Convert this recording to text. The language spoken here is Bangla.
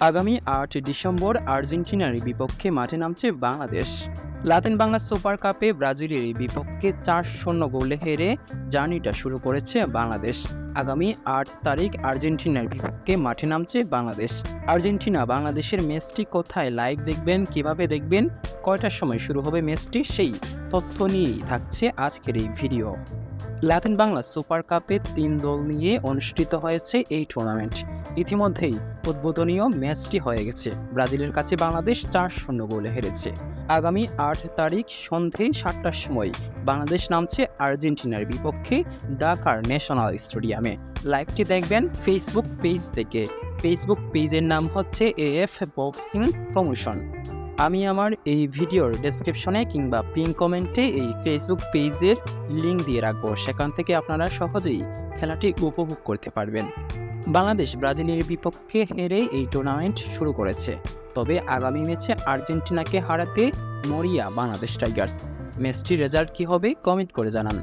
আগামী আট ডিসেম্বর আর্জেন্টিনার বিপক্ষে মাঠে নামছে বাংলাদেশ। লাতিন বাংলা সুপার কাপে ব্রাজিলের বিপক্ষে চার শূন্য গোলে হেরে জার্নিটা শুরু করেছে বাংলাদেশ। আগামী আট তারিখ আর্জেন্টিনার বিপক্ষে মাঠে নামছে বাংলাদেশ। আর্জেন্টিনা বাংলাদেশের ম্যাচটি কোথায়? লাইভ দেখবেন, কীভাবে দেখবেন? কয়টার সময় শুরু হবে ম্যাচটি? সেই তথ্য নিয়েই থাকছে আজকের এই ভিডিও। লাতিন বাংলা সুপার কাপে তিন দল নিয়ে অনুষ্ঠিত হয়েছে এই টুর্নামেন্ট ইতিমধ্যেই উদ্বোধনীয় ম্যাচটি হয়ে গেছে। ব্রাজিলের কাছে বাংলাদেশ চার শূন্য গোলে হেরেছে। আগামী আট তারিখ সন্ধে সাতটার সময় বাংলাদেশ নামছে আর্জেন্টিনার বিপক্ষে ঢাকার ন্যাশনাল স্টেডিয়ামে। লাইভটি দেখবেন ফেসবুক পেজ থেকে। ফেসবুক পেজের নাম হচ্ছে এএফ বক্সিং প্রমোশন আমি আমার এই ভিডিওর ডেসক্রিপশনে কিংবা পিন কমেন্টে এই ফেসবুক পেজের লিঙ্ক দিয়ে রাখব। সেখান থেকে আপনারা সহজেই খেলাটি উপভোগ করতে পারবেন। বাংলাদেশ ব্রাজিলের বিপক্ষে হেরে এই টুর্নামেন্ট শুরু করেছে। তবে আগামী ম্যাচে আর্জেন্টিনাকে হারাতে মরিয়া বাংলাদেশ টাইগার্স। ম্যাচটির রেজাল্ট কী হবে কমেন্ট করে জানান।